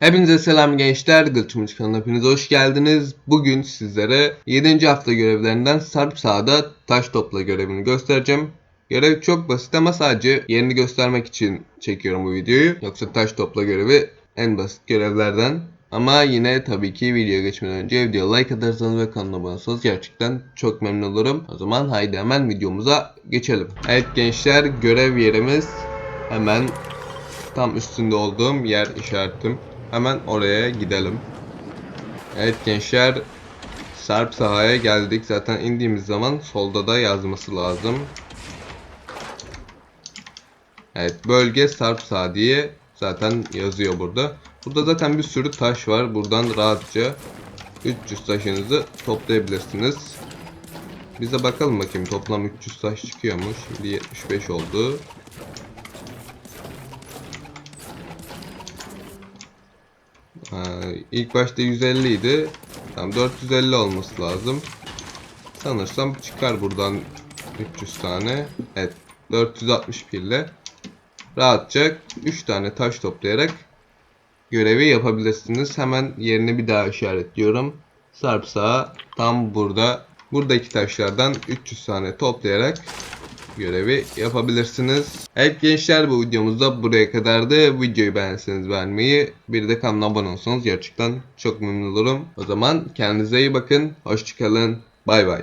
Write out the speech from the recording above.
Hepinize selam gençler. Gılçımıç kanalına hepiniz hoş geldiniz. Bugün sizlere 7. hafta görevlerinden Sarp Sağ'da taş topla görevini göstereceğim. Görev çok basit ama sadece yerini göstermek için çekiyorum bu videoyu. Yoksa taş topla görevi en basit görevlerden. Ama yine tabii ki videoya geçmeden önce videoya like atarsanız ve kanala abone olursanız gerçekten çok memnun olurum. O zaman haydi hemen videomuza geçelim. Evet gençler görev yerimiz hemen tam üstünde olduğum yer işaretim. Hemen oraya gidelim. Evet gençler Sarp sahaya geldik. Zaten indiğimiz zaman solda da yazması lazım. Evet bölge Sarp saha diye zaten yazıyor burada. Burada zaten bir sürü taş var. Buradan rahatça 300 taşınızı toplayabilirsiniz. Bize bakalım bakayım toplam 300 taş çıkıyor mu? Şimdi 75 oldu. Ha, ilk başta 150 idi. Tam 450 olması lazım. Sanırsam çıkar buradan 300 tane. Evet 461 ile rahatça 3 tane taş toplayarak görevi yapabilirsiniz. Hemen yerini bir daha işaretliyorum. Sarp sağa tam burada. Buradaki taşlardan 300 tane toplayarak görevi yapabilirsiniz. Evet gençler bu videomuzda buraya kadardı. Videoyu beğenseniz beğenmeyi bir de kanala abone olsanız gerçekten çok memnun olurum. O zaman kendinize iyi bakın. Hoşçakalın. Bay bay.